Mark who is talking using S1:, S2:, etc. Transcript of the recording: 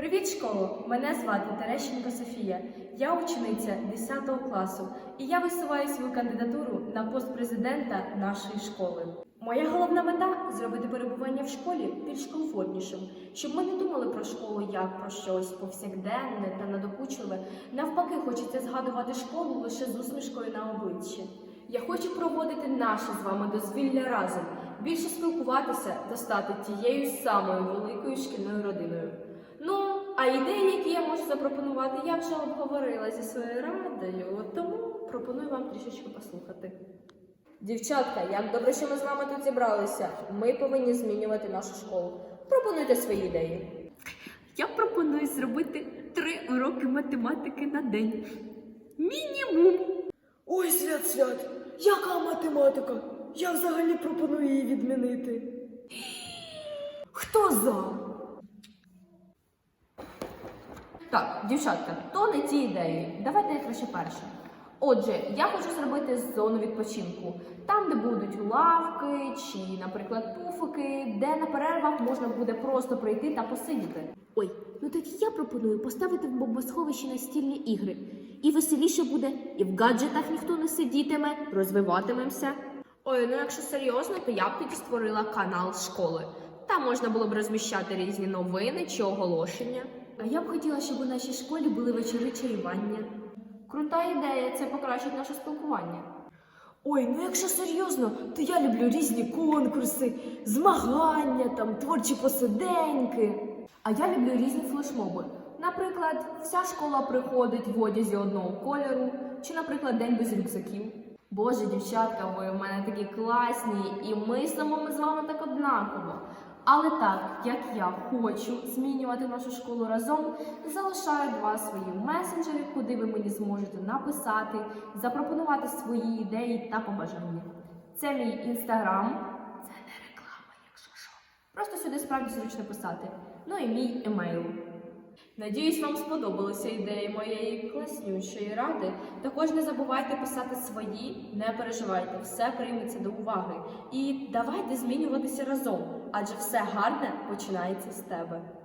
S1: Привіт, школо! Мене звати Терещенко Софія. Я учениця 10 класу, і я висуваю свою кандидатуру на пост президента нашої школи. Моя головна мета зробити перебування в школі більш комфортнішим, щоб ми не думали про школу як про щось повсякденне та надокучливе. Навпаки, хочеться згадувати школу лише з усмішкою на обличчі. Я хочу проводити наше з вами дозвілля разом, більше спілкуватися та стати тією самою великою шкільною родиною. А ідеї, які я можу запропонувати, я вже обговорила зі своєю радою, тому пропоную вам трішечки послухати. Дівчатка, як добре, що ми з вами тут зібралися. Ми повинні змінювати нашу школу. Пропонуйте свої ідеї.
S2: Я пропоную зробити три уроки математики на день. Мінімум.
S3: Ой, свят, свят, яка математика? Я взагалі пропоную її відмінити. Хто за?
S1: Так, дівчатка, то не ті ідеї. Давайте я краще перше. Отже, я хочу зробити зону відпочинку, там, де будуть лавки чи, наприклад, пуфики, де на перервах можна буде просто прийти та посидіти.
S2: Ой, ну тоді я пропоную поставити в бомбосховищі настільні ігри. І веселіше буде, і в гаджетах ніхто не сидітиме, розвиватимемося.
S1: Ой, ну якщо серйозно, то я б тоді створила канал школи. Там можна було б розміщати різні новини чи оголошення.
S2: А я б хотіла, щоб у нашій школі були вечори чаювання.
S1: Крута ідея, це покращить наше спілкування.
S3: Ой, ну якщо серйозно, то я люблю різні конкурси, змагання, там, творчі посиденьки.
S1: А я люблю різні флешмоби. Наприклад, вся школа приходить в одязі одного кольору, чи, наприклад, день без рюкзаків. Боже, дівчатка, ви в мене такі класні, і ми з вами так однаково. Але так, як я хочу змінювати нашу школу разом, залишаю два свої месенджери, куди ви мені зможете написати, запропонувати свої ідеї та побажання. Це мій інстаграм, це не реклама, якщо що. Просто сюди справді зручно писати. Ну і мій емейл. Надіюсь, вам сподобалися ідеї моєї класнючої ради. Також не забувайте писати свої, не переживайте, все прийметься до уваги. І давайте змінюватися разом, адже все гарне починається з тебе.